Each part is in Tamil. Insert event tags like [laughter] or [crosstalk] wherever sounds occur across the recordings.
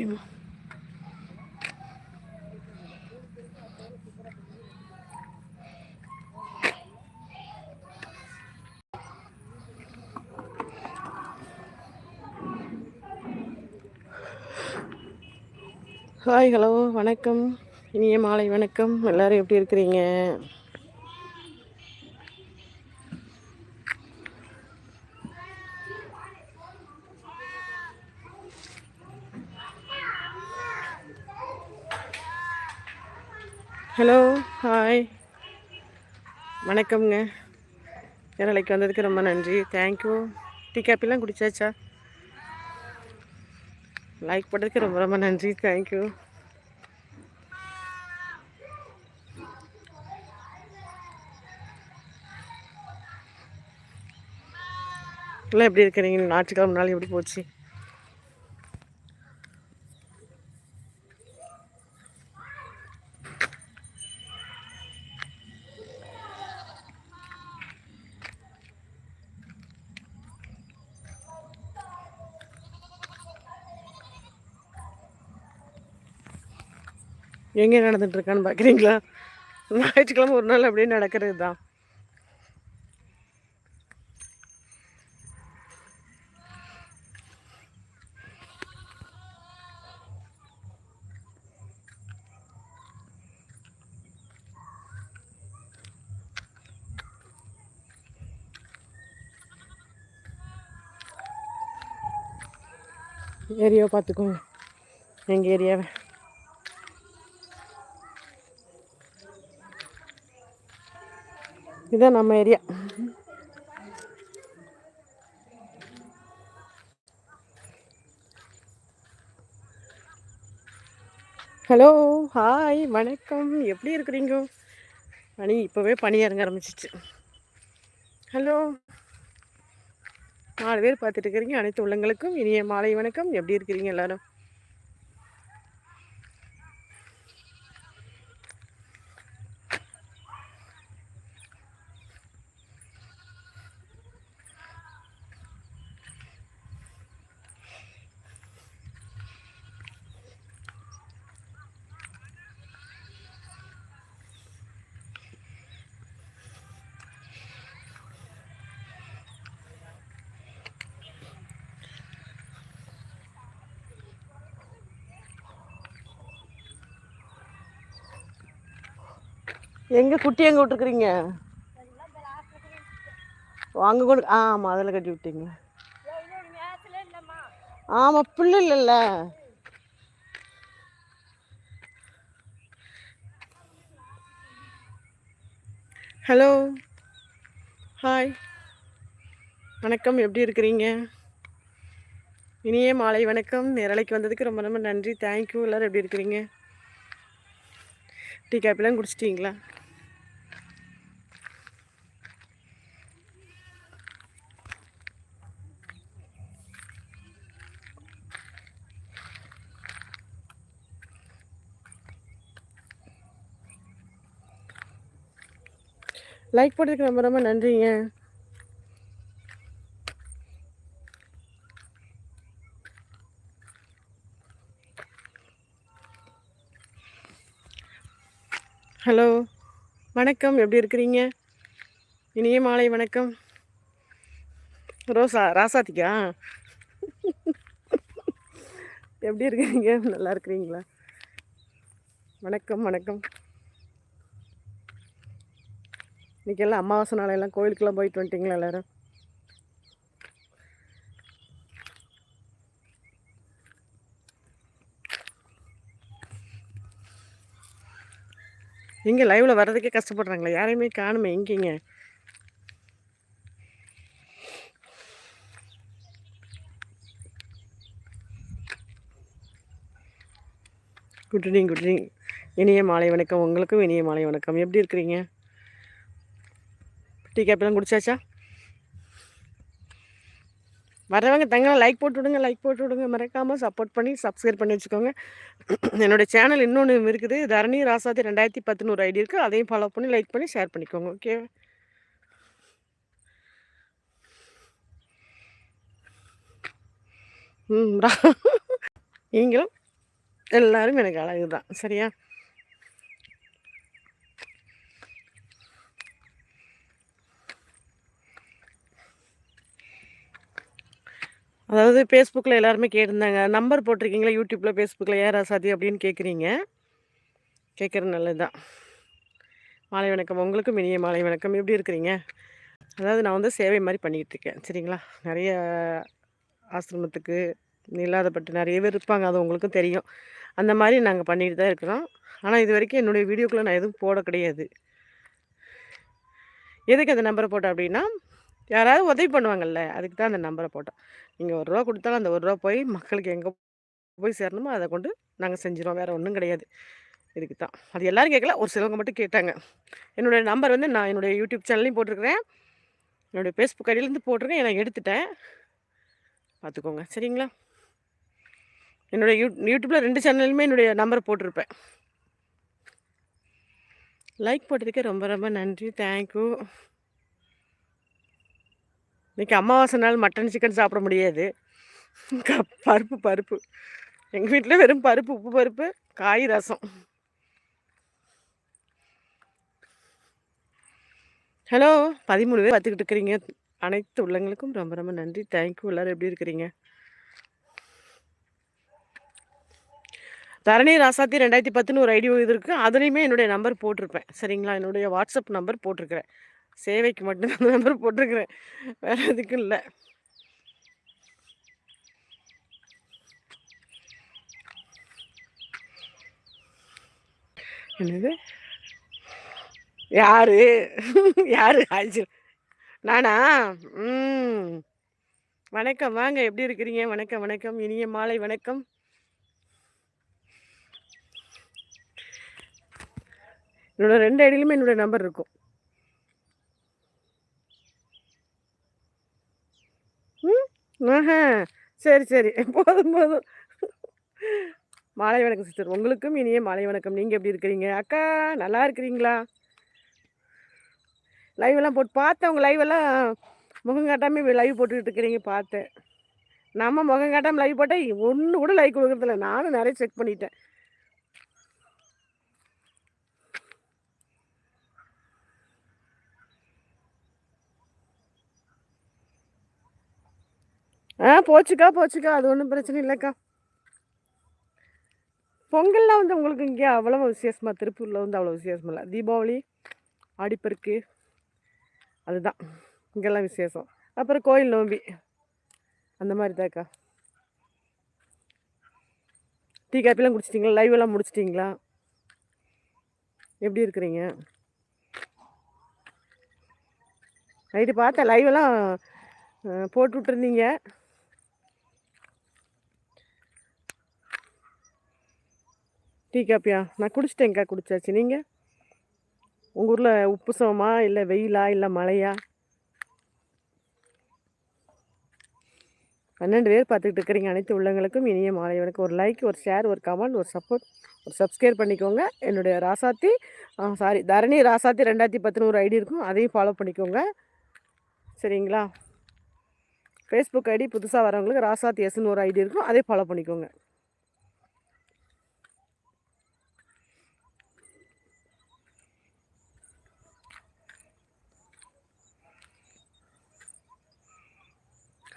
ஓகேம்மா ஹாய் ஹலோ வணக்கம். இனிய மாலை வணக்கம். எல்லோரும் எப்படி இருக்கிறீங்க ஹலோ ஹாய் வணக்கம்ங்க. கேரளைக்கு வந்ததுக்கு ரொம்ப நன்றி. தேங்க்யூ டீ காப்பிலாம் குடிச்சாச்சா? லைக் பண்ணுறதுக்கு ரொம்ப ரொம்ப நன்றி. தேங்க்யூ எல்லாம் எப்படி இருக்கிறீங்க? ஞாயிற்றுக்கிழமை நாள் எப்படி போச்சு? எங்கே நடந்துட்டு இருக்கான்னு பார்க்குறீங்களா ஞாயிற்றுக்கிழமை ஒரு நாள் அப்படியே நடக்கிறது தான் ஏரியாவை பார்த்துக்கோங்க. எங்கள் ஏரியாவை. இதான் நம்ம ஏரியா. ஹலோ ஹாய் வணக்கம். எப்படி இருக்கிறீங்க? பனி இப்போவே பனி இறங்க ஆரம்பிச்சிச்சு. ஹலோ. நாலு பேர் பார்த்துட்டு இருக்கிறீங்க அனைத்து உள்ளங்களுக்கும் இனிய மாலை வணக்கம். எப்படி இருக்கிறீங்க எல்லாரும்? எங்க குட்டி எங்க விட்டுருக்குறீங்க? அங்கே கொண்டு ஆமாம் அதில் கட்டி விட்டீங்க. ஆமாம் பிள்ளை இல்லைல்ல. Hello hi. வணக்கம் எப்படி இருக்கிறீங்க? இனிய மாலை வணக்கம். நேரலைக்கு வந்ததுக்கு ரொம்ப ரொம்ப நன்றி. தேங்க்யூ எல்லோரும் எப்படி இருக்கிறீங்க? டீ காப்பிலாம் குடிச்சிட்டிங்களா? லைக் போட்டதுக்கு ரொம்ப ரொம்ப நன்றிங்க. ஹலோ வணக்கம். எப்படி இருக்கிறீங்க? இனிய மாலை வணக்கம். ரோசா ராசாத்திக்கா? எப்படி இருக்கிறீங்க? நல்லா இருக்கிறீங்களா? வணக்கம் வணக்கம். இன்றைக்கி எல்லாம் அமாவாசை நாளையெல்லாம் கோயிலுக்கெல்லாம் போயிட்டு வந்துட்டிங்களா எல்லோரும்? இங்கே லைவில் வர்றதுக்கே கஷ்டப்படுறாங்களே யாரையுமே காணுமே எங்கேங்க குட் ஈவினிங் குட் ஈவினிங் இனிய மாலை வணக்கம் உங்களுக்கும் இனிய மாலை வணக்கம். எப்படி இருக்கிறீங்க? டீ காப்பிலாம் குடிச்சாச்சா? வரவங்க தங்கலாம் லைக் போட்டு விடுங்க லைக் போட்டு விடுங்க மறக்காமல் சப்போர்ட் பண்ணி சப்ஸ்கிரைப் பண்ணி வச்சுக்கோங்க. என்னோடய சேனல் இன்னொன்று இருக்குது. தரணி ராசாதி ரெண்டாயிரத்தி பத்துநூறு ஐடி இருக்குது அதையும் ஃபாலோ பண்ணி லைக் பண்ணி ஷேர் பண்ணிக்கோங்க ஓகே ம் [laughs] நீங்களும் எல்லாரும் எனக்கு அழகு தான் சரியா? அதாவது ஃபேஸ்புக்கில் எல்லாருமே கேட்டிருந்தாங்க. நம்பர் போட்டிருக்கீங்களா? யூடியூப்பில் ஃபேஸ்புக்கில் ஏன் ராசாதி அப்படின்னு கேட்குறீங்க. கேட்குறது நல்லதுதான். மாலை வணக்கம். உங்களுக்கும் இனிய மாலை வணக்கம். எப்படி இருக்கிறீங்க? அதாவது நான் வந்து சேவை மாதிரி பண்ணிக்கிட்டு இருக்கேன். சரிங்களா? நிறைய ஆசிரமத்துக்கு இல்லாதப்பட்டு நிறைய பேர் இருப்பாங்க. அது உங்களுக்கும் தெரியும். அந்த மாதிரி நாங்கள் பண்ணிட்டு தான் இருக்கிறோம். ஆனால் இது வரைக்கும் என்னுடைய வீடியோக்குள்ளே நான் எதுவும் போட கிடையாது. எதுக்கு அந்த நம்பரை போட்டேன் அப்படின்னா யாராவது உதவி பண்ணுவாங்கல்ல அதுக்கு தான் அந்த நம்பரை போட்டோம். நீங்கள் ஒரு ரூபா கொடுத்தாலும் அந்த ஒரு ரூபா போய் மக்களுக்கு எங்கே போய் சேரணுமோ அதை கொண்டு நாங்கள் செஞ்சிடும் வேறு ஒன்றும் கிடையாது. இதுக்கு தான். அது எல்லோரும் கேட்கல ஒரு சிலவங்க மட்டும் கேட்டாங்க. என்னுடைய நம்பர் வந்து நான் என்னுடைய யூடியூப் சேனல்லையும் போட்டிருக்கிறேன். என்னுடைய ஃபேஸ்புக் ஐடியிலேருந்து போட்டிருக்கேன். நான் எடுத்துட்டேன். பார்த்துக்கோங்க. சரிங்களா? என்னுடைய யூ யூடியூப்பில் ரெண்டு சேனல்லையுமே என்னுடைய நம்பர் போட்டிருப்பேன். லைக் போட்டதுக்கே ரொம்ப ரொம்ப நன்றி. தேங்க்யூ இன்றைக்கி அமாவாசை நாள் மட்டன் சிக்கன் சாப்பிட முடியாது. பருப்பு பருப்பு. எங்கள் வீட்டில் வெறும் பருப்பு உப்பு பருப்பு காய் ரசம். ஹலோ பதிமூணு பேர் பார்த்துக்கிட்டு இருக்கிறீங்க. அனைத்து உள்ளங்களுக்கும் ரொம்ப ரொம்ப நன்றி. தேங்க்யூ எல்லோரும் எப்படி இருக்கிறீங்க? தரணி ராசாத்தி ரெண்டாயிரத்தி பத்துன்னு ஒரு ஐடியோ இது இருக்குது அதுலேயுமே என்னுடைய நம்பர் போட்டிருப்பேன். சரிங்களா? என்னுடைய வாட்ஸ்அப் நம்பர் போட்டிருக்கிறேன். சேவைக்கு மட்டும் அந்த நம்பர் போட்டிருக்கிறேன். வேறு எதுக்கும் இல்லை. என்னது? யாரு? யாரு? ஆச்சு நானா? ம். வணக்கம். வாங்க. எப்படி இருக்கிறீங்க? வணக்கம் வணக்கம். இனிய மாலை வணக்கம். என்னோட ரெண்டு ஐடியிலுமே என்னோட நம்பர் இருக்கும். ஆஹா சரி சரி. போதும் போதும். மாலை வணக்கம் சிஸ்டர் உங்களுக்கும் இனிய மாலை வணக்கம். நீங்கள் எப்படி இருக்கிறீங்க? அக்கா நல்லா இருக்கிறீங்களா? லைவ் எல்லாம் போட்டு பார்த்தேன். உங்கள் லைவ் எல்லாம் முகம் காட்டாமல் லைவ் போட்டுக்கிட்டு இருக்கிறீங்க பார்த்தேன். நம்ம முகம் காட்டாமல் லைவ் போட்டால் ஒன்று கூட லைக் கொடுக்குறதில்ல. நானும் நிறைய செக் பண்ணிட்டேன். ஆ போச்சுக்கா போச்சுக்கா. அது ஒன்றும் பிரச்சனை இல்லைக்கா. பொங்கல்லாம் வந்து உங்களுக்கு இங்கே அவ்வளோ விசேஷமாக திருப்பூரில் வந்து அவ்வளோ விசேஷம் இல்லை. தீபாவளி ஆடிப்பெருக்கு அதுதான். இங்கெல்லாம் விசேஷம். அப்புறம் கோயில் நோம்பி. அந்த மாதிரி தான்க்கா டீ காப்பிலாம் குடிச்சிட்டிங்களா? லைவ் எல்லாம் முடிச்சிட்டிங்களா? எப்படி இருக்கிறீங்க? நைட்டு பார்த்தேன். லைவெல்லாம் போட்டு விட்டுருந்தீங்க டீ காப்பியா? நான் குடிச்சிட்டேங்க்கா குடிச்சாச்சு? நீங்கள் உங்கள் ஊரில் உப்பு சமமா? இல்லை வெயிலா? இல்லை மழையா? பன்னெண்டு பேர் பார்த்துக்கிட்டு இருக்கிறீங்க. அனைத்து உள்ளங்களுக்கும் இனிய மாலை எனக்கு ஒரு லைக் ஒரு ஷேர் ஒரு கமெண்ட் ஒரு சப்போர்ட் ஒரு சப்ஸ்கிரைப் பண்ணிக்கோங்க. என்னுடைய ராசாத்தி சாரி தரணி ராசாத்தி ரெண்டாயிரத்தி பத்துனூறு ஐடி இருக்கும். அதையும் ஃபாலோ பண்ணிக்கோங்க. சரிங்களா? ஃபேஸ்புக் ஐடி புதுசாக வரவங்களுக்கு ராசாத்தி எஸ்ன்னு ஒரு ஐடி இருக்கும். அதையும் ஃபாலோ பண்ணிக்கோங்க.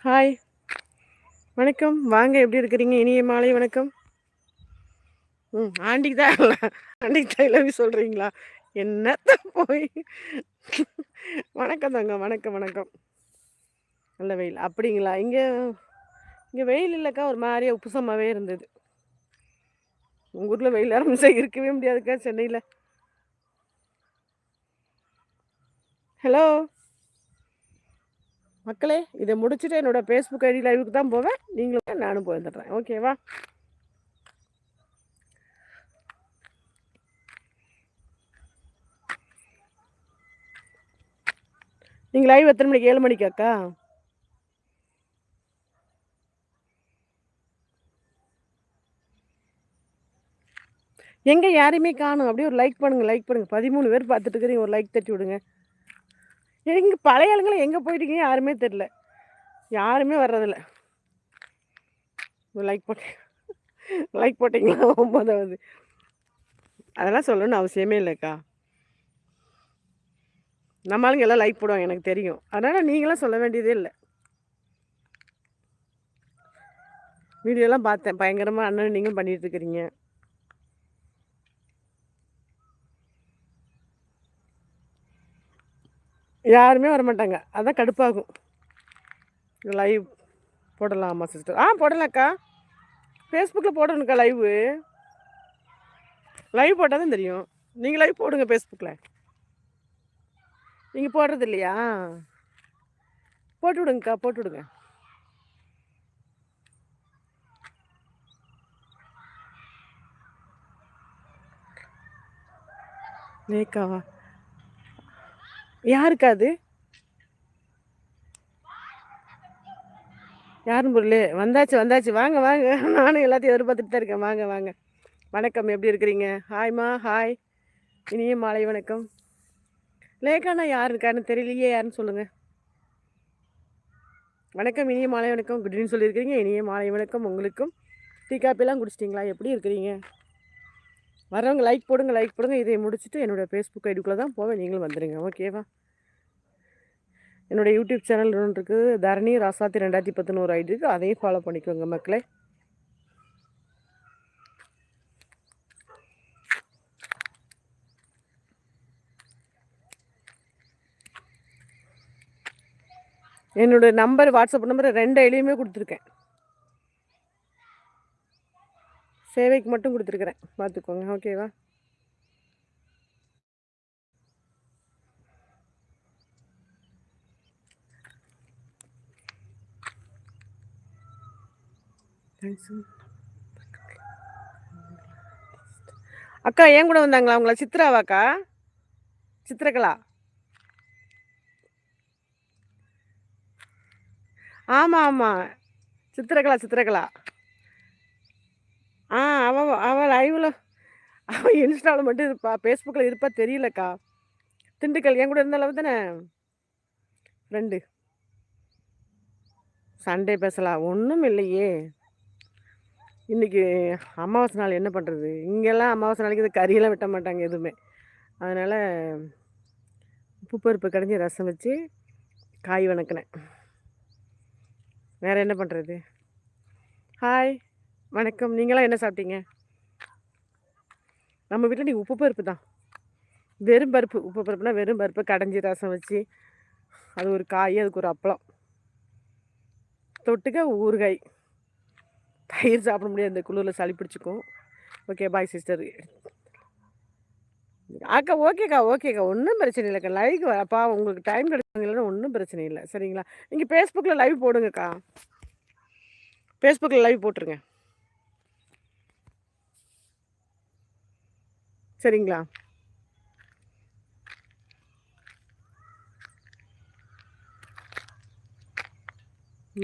ஹாய் வணக்கம். வாங்க எப்படி இருக்கிறீங்க? இனிய மாலை வணக்கம். ம் ஆண்டிக்கு தான் ஆண்டிக்கு தான் இலவி சொல்கிறீங்களா என்னத்த போய்? வணக்கம் தாங்க. வணக்கம் வணக்கம். நல்ல வெயில். அப்படிங்களா? இங்கே இங்கே வெயில் இல்லைக்கா. ஒரு மாதிரியே உப்புசமாகவே இருந்தது. உங்கள் ஊரில் வெயில் ஆரம்பிச்சா இருக்கவே முடியாதுக்கா சென்னையில். ஹலோ மக்களே இதை முடிச்சுட்டு என்னோடய ஃபேஸ்புக் ஐடி லைவுக்கு தான் போவேன். நீங்களும் நானும் போயிருந்துடுறேன் ஓகேவா நீங்கள் லைவ் எத்தனை மணிக்கு? ஏழு மணிக்காக்கா எங்கே யாரையுமே காணும். அப்படியே ஒரு லைக் பண்ணுங்கள் லைக் பண்ணுங்கள் பதிமூணு பேர் பார்த்துட்டு இருக்கிறீங்க. ஒரு லைக் தட்டி விடுங்க. எங்கே பழைய ஆளுங்களும் எங்கே போயிட்டீங்க யாருமே தெரில யாருமே வர்றதில்ல. லைக் போட்டீங்க லைக் போட்டிங்களா? ஒம்பதாவது அதெல்லாம் சொல்லணும்னு அவசியமே இல்லைக்கா நம்ம ஆளுங்க எல்லாம் லைக் போடுவாங்க எனக்கு தெரியும். அதனால் நீங்களாம் சொல்ல வேண்டியதே இல்லை. வீடியோலாம் பார்த்தேன். பயங்கரமாக அண்ணன் நீங்களும் பண்ணிட்டு யாருமே வர மாட்டாங்க அதான் கடுப்பாகும். லைவ் போடலாமா சிஸ்டர் ஆ போடலாம்க்கா. ஃபேஸ்புக்கில் போடணுக்கா லைவு லைவ் போட்டால் தான் தெரியும். நீங்கள் லைவ் போடுங்க ஃபேஸ்புக்கில் நீங்கள் போடுறது இல்லையா? போட்டு விடுங்கக்கா போட்டு விடுங்க. நேக்காவா யாருக்கு அது? யாரும் பொருள் வந்தாச்சு வந்தாச்சு. வாங்க வாங்க. [laughs] நானும் எல்லாத்தையும் எதிர்பார்த்துட்டு தான் இருக்கேன். வாங்க வாங்க. வணக்கம். எப்படி இருக்கிறீங்க? ஹாய்மா ஹாய் இனிய மாலை வணக்கம். லேக்கானா யார் இருக்காருன்னு தெரியலையே. யாருன்னு சொல்லுங்கள் வணக்கம். இனிய மாலை வணக்கம். குட்னு சொல்லியிருக்கிறீங்க. இனிய மாலை வணக்கம். உங்களுக்கும் டீ காப்பிலாம் குடிச்சிட்டிங்களா? எப்படி இருக்கிறீங்க? வரவங்க லைக் போடுங்க லைக் போடுங்க. இதை முடிச்சுட்டு என்னோடய ஃபேஸ்புக் ஐடிக்குள்ளே தான் போவேன். நீங்களும் வந்துடுங்க ஓகேவா என்னோடய யூடியூப் சேனல் ஒன்று இருக்குது தரணி ராசாத்தி ரெண்டாயிரத்தி பத்தொன்னூறு ஐடி இருக்குது அதையும் ஃபாலோ பண்ணிக்கோங்க மக்களே. என்னோடய நம்பர் வாட்ஸ்அப் நம்பர் ரெண்டு ஐடியுமே கொடுத்துருக்கேன். சேவைக்கு மட்டும் கொடுத்துருக்குறேன். பார்த்துக்கோங்க ஓகேவா அக்கா ஏன் கூட வந்தாங்களா? உங்களா சித்ராவாக்கா? சித்திரகலா ஆமாம் ஆமாம் சித்திரகலா சித்திரகலா ஆ அவள் அவள் லைவில் அவன் இன்ஸ்டாவில் மட்டும் இருப்பா ஃபேஸ்புக்கில் இருப்பா தெரியலக்கா. திண்டுக்கல் என் கூட இருந்தாலும் தானே? ஃப்ரெண்டு சண்டே பேசலாம் ஒன்றும் இல்லையே. இன்றைக்கி அமாவாசை நாள் என்ன பண்ணுறது இங்கெல்லாம் அமாவாசை நாளைக்கு இது கறியெல்லாம் வெட்ட மாட்டாங்க எதுவுமே. அதனால் உப்பு பருப்பு கடைஞ்சி ரசம் வச்சு காய் வணக்கினேன். வேறு என்ன பண்ணுறது ஹாய் வணக்கம். நீங்களாம் என்ன சாப்பிட்டீங்க? நம்ம வீட்டில் நீங்கள் உப்பு பருப்பு தான். வெறும் பருப்பு உப்பு பருப்புனா வெறும் பருப்பு கடைஞ்சி ரசம் வச்சு அது ஒரு காய் அதுக்கு ஒரு அப்பளம். தொட்டுக்க ஊறுகாய். தயிர் சாப்பிட முடியாது இந்த குளிரில் சளி பிடிச்சிக்கும். ஓகே பாய் சிஸ்டர் அக்கா ஓகேக்கா ஓகேக்கா ஒன்றும் பிரச்சனை இல்லைக்கா. லைவ் அப்பா உங்களுக்கு டைம் கிடைச்சாங்கன்னா ஒன்றும் பிரச்சனை இல்லை. சரிங்களா? நீங்கள் ஃபேஸ்புக்கில் லைவ் போடுங்கக்கா. ஃபேஸ்புக்கில் லைவ் போட்டுருங்க. சரிங்களா?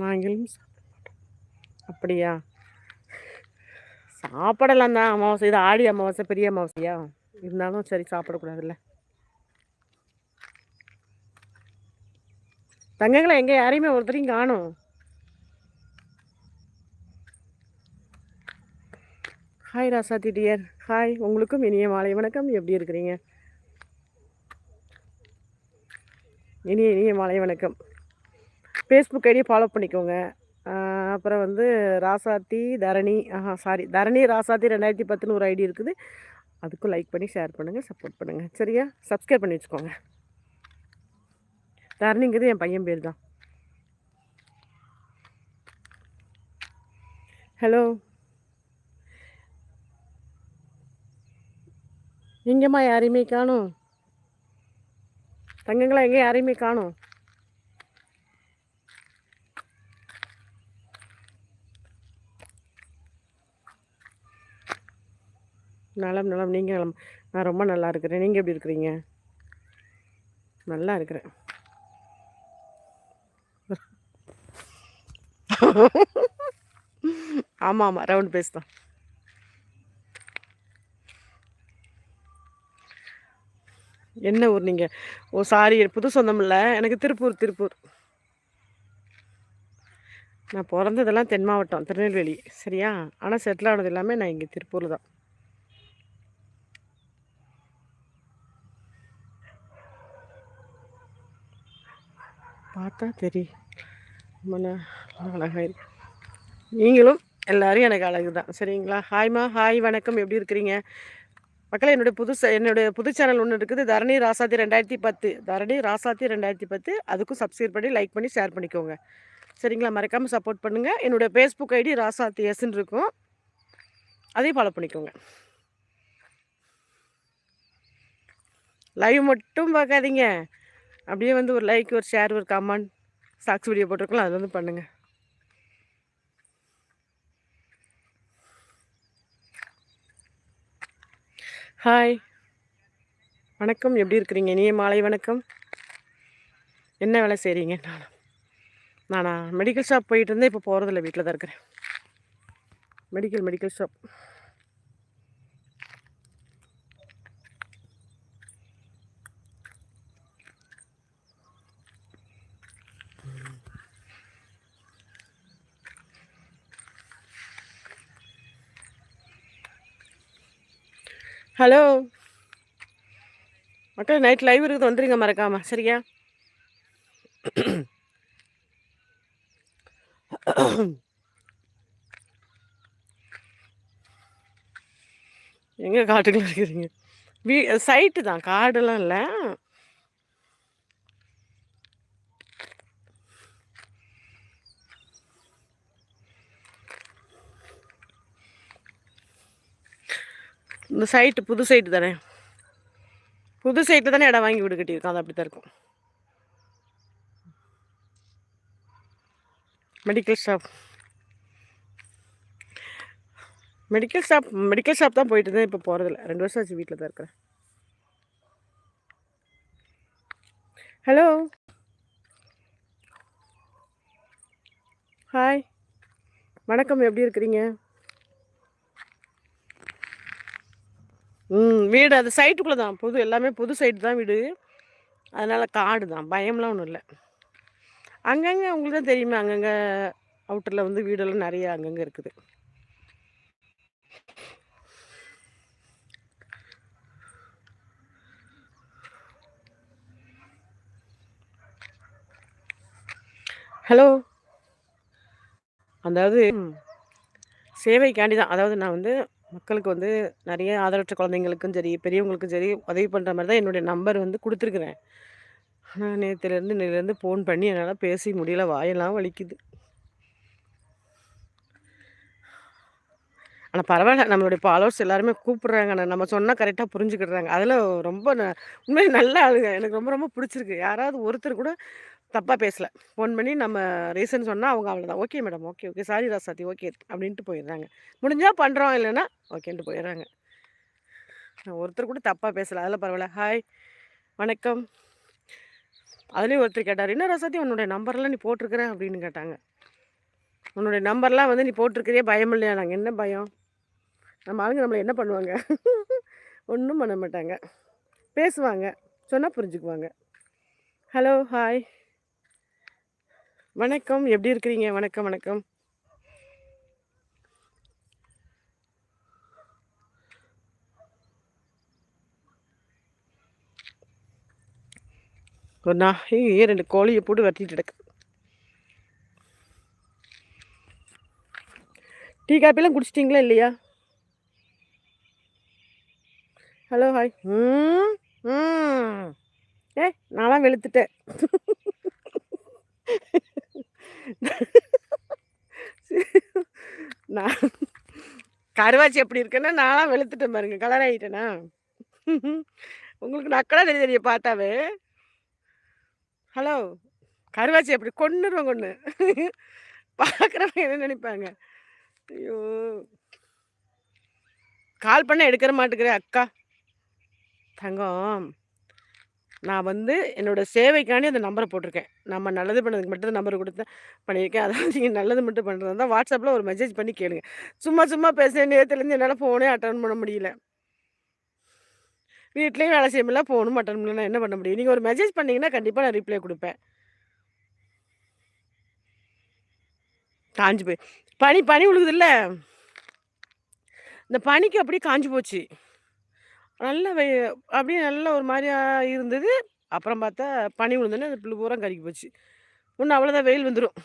நாங்களும் அப்படியா? சாப்பிடலாம் தான் அமாவாசை. இது ஆடி அமாவாசை பெரிய அமாவாசையா? இருந்தாலும் சரி சாப்பிடக்கூடாதுல்ல. தங்கங்களை எங்கே யாரையுமே ஒருத்தரையும் காணும். ஹாய் ராசாத்தி டியர் ஹாய் உங்களுக்கும் இனிய மாலை வணக்கம். எப்படி இருக்கிறீங்க? இனிய இனிய மாலை வணக்கம். ஃபேஸ்புக் ஐடியை ஃபாலோ பண்ணிக்கோங்க. அப்புறம் வந்து ராசாத்தி தரணி ஆஹா சாரி தரணி ராசாத்தி ரெண்டாயிரத்தி பத்துன்னு ஒரு ஐடி இருக்குது. அதுக்கும் லைக் பண்ணி ஷேர் பண்ணுங்கள் சப்போர்ட் பண்ணுங்கள் சரியா? சப்ஸ்கிரைப் பண்ணி வச்சுக்கோங்க. தரணிங்கிறது என் பையன் பேர் தான். ஹலோ எங்கேம்மா யாரையுமே காணும்? தங்கங்களா எங்கே யாரையுமே காணும்? நலம் நலம். நீங்கள் நலம். நான் ரொம்ப நல்லா இருக்கிறேன். நீங்கள் எப்படி இருக்கிறீங்க? நல்லா இருக்கிறேன். ஆமாம் ஆமாம் ரவுண்ட் பேஸ் தான் என்ன ஊர் நீங்கள் ஓ சாரி புது சொந்தம் இல்லை. எனக்கு திருப்பூர் திருப்பூர். நான் பிறந்ததெல்லாம் தென் மாவட்டம் திருநெல்வேலி. சரியா? ஆனால் செட்டில் ஆனது எல்லாமே நான் இங்கே திருப்பூர் தான். பார்த்தா தெரியும் ரொம்ப அழகாக இருக்கு. நீங்களும் எல்லோரும் எனக்கு அழகு தான் சரிங்களா ஹாய்மா ஹாய் வணக்கம். எப்படி இருக்கிறீங்க? மக்கள் என்னுடைய புது என்னுடைய புது சேனல் ஒன்று இருக்குது. தரணி ராசாத்தி ரெண்டாயிரத்தி பத்து. தரணி ராசாத்தி ரெண்டாயிரத்தி பத்து. அதுக்கும் சப்ஸ்கிரைப் பண்ணி லைக் பண்ணி ஷேர் பண்ணிக்கோங்க. சரிங்களா? மறக்காமல் சப்போர்ட் பண்ணுங்கள் என்னுடைய ஃபேஸ்புக் ஐடி ராசாத்தி எஸ்ன்னு இருக்கும். அதையும் ஃபாலோ பண்ணிக்கோங்க. லைவ் மட்டும் பார்க்காதீங்க. அப்படியே வந்து ஒரு லைக் ஒரு ஷேர் ஒரு கமெண்ட் சாக்ஸ் வீடியோ போட்டிருக்கலாம் அது வந்து பண்ணுங்கள் ஹாய். வணக்கம். எப்படி இருக்கிறீங்க? இனிய மாலை வணக்கம். என்ன வேலை செய்கிறீங்க நான்? நானா? மெடிக்கல் ஷாப் போயிட்டு இருந்தேன். இப்போ போகிறதில்ல வீட்டில் தான் இருக்கிறேன். Medical medical shop hello. மக்கள் நைட் லைவ் இருக்குது வந்துடுங்க மறக்காமல் சரியா? எங்கே காட்டுக்குள்ள இருக்கிறீங்க? வீ சைட்டு தான் காடெல்லாம் இல்லை. இந்த சைட்டு புது சைட்டு தானே? புது சைட்டில் தானே இடம் வாங்கி வீடு கட்டியிருக்கோம் அது அப்படி தான் இருக்கும். Medical shop medical shop medical shop தான் போயிட்டு இருந்தேன். இப்போ போகிறதில்ல ரெண்டு வருஷம் ஆச்சு வீட்டில் தான் இருக்கிறேன். ஹலோ ஹாய் வணக்கம். எப்படி இருக்கிறீங்க? ம் வீடு அது சைட்டுக்குள்ளே தான். புது எல்லாமே புது சைட்டு தான் வீடு. அதனால் காடு தான். பயம்லாம் ஒன்றும் இல்லை. அங்கங்கே உங்களுக்கு தான் தெரியுமே அங்கங்கே அவுட்டரில் வந்து வீடெல்லாம் நிறைய அங்கங்கே இருக்குது. ஹலோ? அதாவது சேவைக்காண்டி தான். அதாவது நான் வந்து மக்களுக்கு வந்து நிறைய ஆதரவற்ற குழந்தைங்களுக்கும் சரி பெரியவங்களுக்கும் சரி உதவி பண்ணுற மாதிரி தான் என்னுடைய நம்பர் வந்து கொடுத்துருக்குறேன். ஆனால் நேற்றுலேருந்து நேற்றுலேருந்து ஃபோன் பண்ணி என்னால் பேசி முடியல. வாயெல்லாம் வலிக்குது. ஆனால் பரவாயில்ல. நம்மளுடைய ஃபாலோவர்ஸ் எல்லாருமே கூப்பிட்றாங்க. நம்ம சொன்னால் கரெக்டாக புரிஞ்சுக்கிடுறாங்க. அதில் ரொம்ப உண்மையாக நல்ல ஆளுங்க. எனக்கு ரொம்ப ரொம்ப பிடிச்சிருக்கு. யாராவது ஒருத்தர் கூட தப்பாக பேசலை. ஃபோன் பண்ணி நம்ம ரீசன் சொன்னால் அவங்க அவ்வளோதான் okay madam okay okay. Sorry Rasathi okay அப்படின்ட்டு போயிடுறாங்க. முடிஞ்சால் பண்ணுறோம் இல்லைன்னா ஓகேன்ட்டு போயிடுறாங்க. ஒருத்தர் கூட தப்பாக பேசலை. அதில் பரவாயில்ல. ஹாய் வணக்கம். அதுலேயும் ஒருத்தர் கேட்டார் என்ன ரசாத்தி உன்னுடைய நம்பர்லாம் நீ போட்டிருக்கிறேன் அப்படின்னு கேட்டாங்க. உன்னுடைய நம்பர்லாம் வந்து நீ போட்டிருக்கிறியே பயம் இல்லையா? நாங்கள் என்ன பயம்? நம்ம ஆளுங்க நம்மளை என்ன பண்ணுவாங்க? [laughs] ஒன்றும் பண்ண மாட்டாங்க. பேசுவாங்க. சொன்னால் புரிஞ்சுக்குவாங்க. ஹலோ ஹாய் வணக்கம். எப்படி இருக்கிறீங்க? வணக்கம் வணக்கம். ஒரு நாய் ரெண்டு கோழியை போட்டு வெட்டிட்டு கிடக்கு. டீ காப்பிலாம் குடிச்சிட்டிங்களா இல்லையா? Hello hi. ம் ம். ஏ நான்லாம் வெளுத்துட்டேன். நான் கருவாச்சி எப்படி இருக்குன்னா நான்லாம் வெளுத்துட்டேன் பாருங்க. கலர் ஆகிட்டேனா உங்களுக்கு நக்கலாக தெரிய தெரிய பார்த்தாவே. ஹலோ கருவாச்சி எப்படி கொண்டுருவோம் கொண்டு பார்க்குறவங்க என்ன நினைப்பாங்க? ஐயோ. கால் பண்ண எடுக்கிற மாட்டேங்கிற அக்கா. தங்கம். நான் வந்து என்னோடய சேவைக்காண்டி அந்த நம்பரை போட்டிருக்கேன். நம்ம நல்லது பண்ணதுக்கு மட்டும் நம்பர் கொடுத்து பண்ணியிருக்கேன். அதாவது நீங்கள் நல்லது மட்டும் பண்ணுறது தான் வாட்ஸ்அப்பில் ஒரு மெசேஜ் பண்ணி கேளுங்க. சும்மா சும்மா பேசுகிறேன் நேரத்துலேருந்து என்னால் ஃபோனே அட்டன் பண்ண முடியல. வீட்லேயும் வேலை செய்ய முடியல. ஃபோனும் அட்டன் பண்ணல. என்ன பண்ண முடியும்? நீங்கள் ஒரு மெசேஜ் பண்ணிங்கன்னா கண்டிப்பாக நான் ரிப்ளை கொடுப்பேன். காஞ்சு போய் பனி பனி விழுகுதுல்ல இந்த பனிக்கு அப்படியே காஞ்சி போச்சு. நல்ல வெ அப்படியே நல்ல ஒரு மாதிரியா இருந்தது. அப்புறம் பார்த்தா பனி விழுந்தோடனே அந்த புல்லு பூரா கறிக்கு போச்சு. இன்னும் அவ்வளோதான் வெயில் வந்துடும்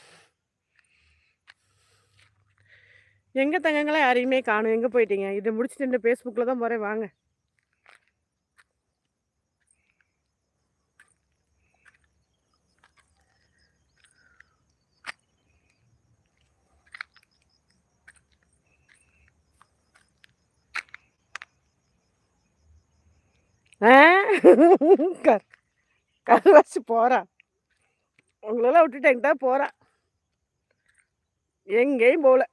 எங்கே தங்கங்களா யாரையுமே காணும். எங்கே போயிட்டீங்க? இதை முடிச்சுட்டு இந்த ஃபேஸ்புக்கில் தான் போகிறேன் வாங்க. கருவாச்சு போகிறா உங்களெல்லாம் விட்டுட்டேங்கிட்டா போகிறா எங்கேயும் போகல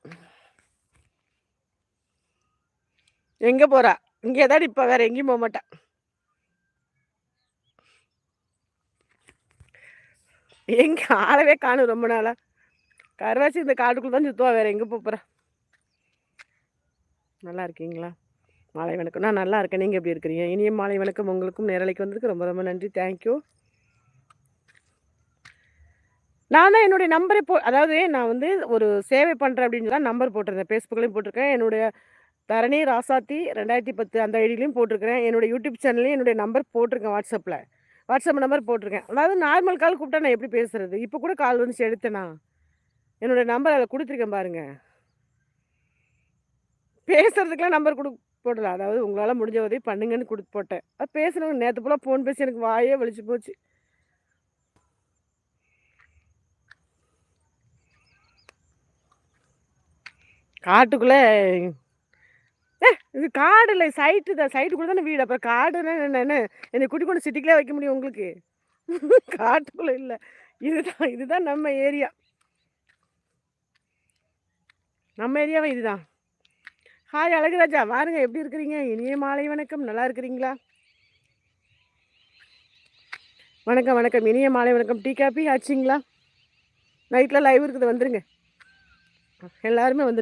எங்கே போகிறா இங்கே தான் இப்போ வேறு எங்கேயும் போக மாட்டா. எங்கே ஆளவே காணும் ரொம்ப நாளாக கருவாச்சி இந்த காட்டுக்குள்ளே தான் சுற்றுவா வேறு எங்கே போகிறா நல்லா இருக்கீங்களா? மாலை வணக்கம் நான் நல்லா இருக்கேன். நீங்கள் எப்படி இருக்கிறீங்க? இனிய மாலை வணக்கம் உங்களுக்கும் நேரலைக்கு வந்ததுக்கு ரொம்ப ரொம்ப நன்றி. தேங்க்யூ நான் தான் என்னுடைய நம்பரை போ அதாவது நான் வந்து ஒரு சேவை பண்ணுறேன் அப்படின்னு சொல்லி நம்பர் போட்டிருந்தேன். ஃபேஸ்புக்லேயும் போட்டிருக்கேன். என்னுடைய தரணி ராசாத்தி ரெண்டாயிரத்தி பத்து அந்த ஐடியிலையும் போட்டிருக்கிறேன். என்னுடைய யூடியூப் சேனல்லையும் என்னுடைய நம்பர் போட்டிருக்கேன் வாட்ஸ்அப்பில் வாட்ஸ்அப் நம்பர் போட்டிருக்கேன். அதாவது நார்மல் கால் கூப்பிட்டா நான் எப்படி பேசுகிறது இப்போ கூட கால் வந்துச்சு எடுத்தேனா என்னுடைய நம்பர் அதை கொடுத்துருக்கேன் பாருங்கள் பேசுகிறதுக்கெலாம் நம்பர் கொடு போடல. அதாவது உங்களால் முடிஞ்ச உதவி பண்ணுங்கன்னு கொடுத்து போட்டேன். அது பேசுனவங்க நேற்று போல் ஃபோன் பேசி எனக்கு வாயே வலிச்சு போச்சு. காட்டுக்குள்ளே ஏ இது காடு இல்லை சைட்டு தான். சைட்டுக்குள்ளே தானே வீடு. அப்புறம் காடுன்னா என்ன என்ன? என்னை குட்டி கொண்டு சிட்டிக்குள்ளே வைக்க முடியும் உங்களுக்கு? [laughs] காட்டுக்குள்ளே இல்லை. இதுதான் இதுதான் நம்ம ஏரியா நம்ம ஏரியாவே இதுதான். ஹாய் அழகுராஜா. வாருங்க. எப்படி இருக்கிறீங்க? இனிய மாலை வணக்கம். நல்லா இருக்கிறீங்களா? வணக்கம் வணக்கம். இனிய மாலை வணக்கம். டீ காப்பி ஆச்சுங்களா? நைட்டில் லைவ் இருக்குது. வந்துருங்க. எல்லாருமே வந்துருங்க.